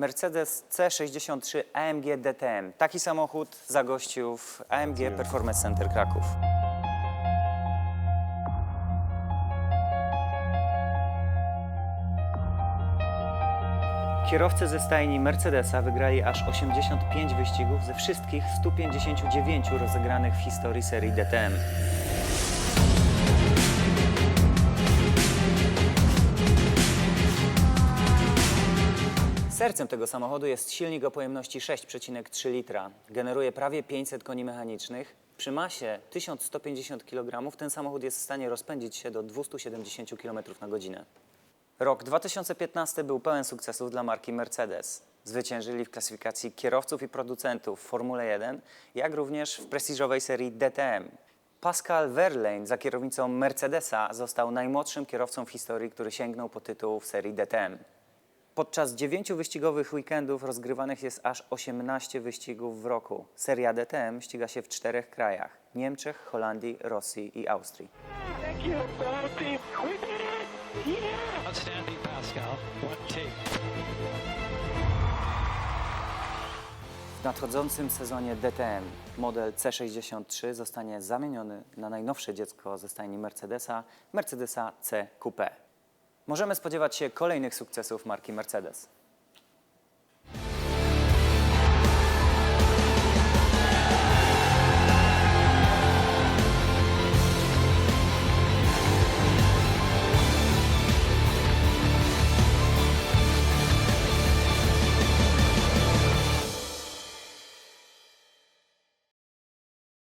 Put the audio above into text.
Mercedes C63 AMG DTM. Taki samochód zagościł w AMG Performance Center Kraków. Kierowcy ze stajni Mercedesa wygrali aż 85 wyścigów ze wszystkich 159 rozegranych w historii serii DTM. Sercem tego samochodu jest silnik o pojemności 6,3 litra. Generuje prawie 500 koni mechanicznych. Przy masie 1150 kg ten samochód jest w stanie rozpędzić się do 270 km na godzinę. Rok 2015 był pełen sukcesów dla marki Mercedes. Zwyciężyli w klasyfikacji kierowców i producentów w Formule 1, jak również w prestiżowej serii DTM. Pascal Wehrlein za kierownicą Mercedesa został najmłodszym kierowcą w historii, który sięgnął po tytuł w serii DTM. Podczas dziewięciu wyścigowych weekendów rozgrywanych jest aż 18 wyścigów w roku. Seria DTM ściga się w czterech krajach: Niemczech, Holandii, Rosji i Austrii. W nadchodzącym sezonie DTM model C63 zostanie zamieniony na najnowsze dziecko ze stajni Mercedesa, Mercedesa C Coupe. Możemy spodziewać się kolejnych sukcesów marki Mercedes.